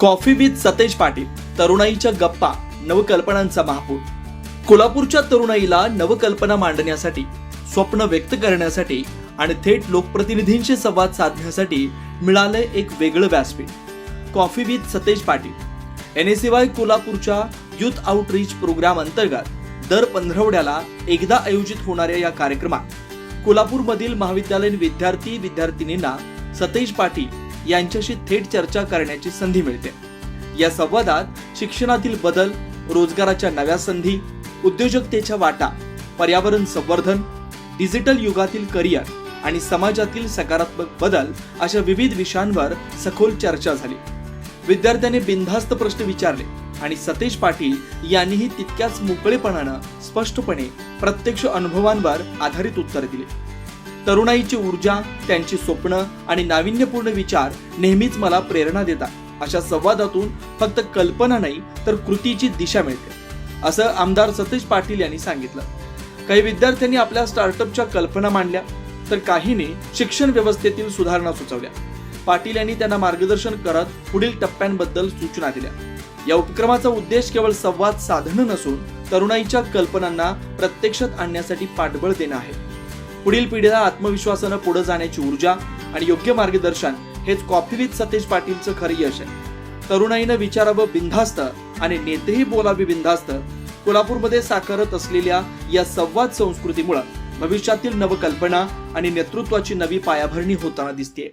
Coffee with Satej Patil तरुणाईच्या गप्पा नवकल्पनांचा महापूर. कोल्हापूरच्या तरुणाईला नवकल्पना मांडण्यासाठी स्वप्न व्यक्त करण्यासाठी आणि थेट लोकप्रतिनिधींशी संवाद साधण्यासाठी मिळालंय एक वेगळं व्यासपीठ. Coffee with Satej Patil. N S Y कोल्हापूरच्या युथ आउटरीच प्रोग्राम अंतर्गत दर पंधरवड्याला एकदा आयोजित होणाऱ्या या कार्यक्रमात कोल्हापूरमधील महाविद्यालयीन विद्यार्थी विद्यार्थिनींना सतेज पाटील यांच्याशी थेट चर्चा करण्याची संधी मिळते. या संवादात शिक्षणातील बदल रोजगाराच्या नव्या संधी उद्योजकतेच्या वाटा पर्यावरण संवर्धन डिजिटल युगातील करिअर आणि समाजातील सकारात्मक बदल अशा विविध विषयांवर सखोल चर्चा झाली. विद्यार्थ्यांनी बिनधास्त प्रश्न विचारले आणि सतेज पाटील यांनीही तितक्याच मोकळेपणानं स्पष्टपणे प्रत्यक्ष अनुभवांवर आधारित उत्तर दिले. तरुणाईची ऊर्जा त्यांची स्वप्न आणि नाविन्यपूर्ण विचार नेहमीच मला प्रेरणा देतात. अशा संवादातून फक्त कल्पना नाही तर कृतीची दिशा मिळते. असं आमदार सतीश पाटील यांनी सांगितलं. काही विद्यार्थ्यांनी आपल्या स्टार्टअपच्या कल्पना मांडल्या तर काहीने शिक्षण व्यवस्थेतील सुधारणा सुचवल्या. पाटील यांनी त्यांना मार्गदर्शन करत पुढील टप्प्यांबद्दल सूचना दिल्या. या उपक्रमाचा उद्देश केवळ संवाद साधणं नसून तरुणाईच्या कल्पनांना प्रत्यक्षात आणण्यासाठी पाठबळ देणं आहे. पुढील पिढीला आत्मविश्वासानं पुढे जाण्याची ऊर्जा आणि योग्य मार्गदर्शन हेच कॉफी विथ सतेज पाटीलचं खरं यश आहे. तरुणाईनं विचारावं बिनधास्त आणि नेतेही बोलावे बिनधास्त कोल्हापूरमध्ये साकारत असलेल्या या संवाद संस्कृतीमुळे भविष्यातील नवकल्पना आणि नेतृत्वाची नवी पायाभरणी होताना दिसते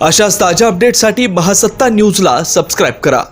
अशाच ताज्या अपडेटसाठी महासत्ता न्यूजला सबस्क्राईब करा.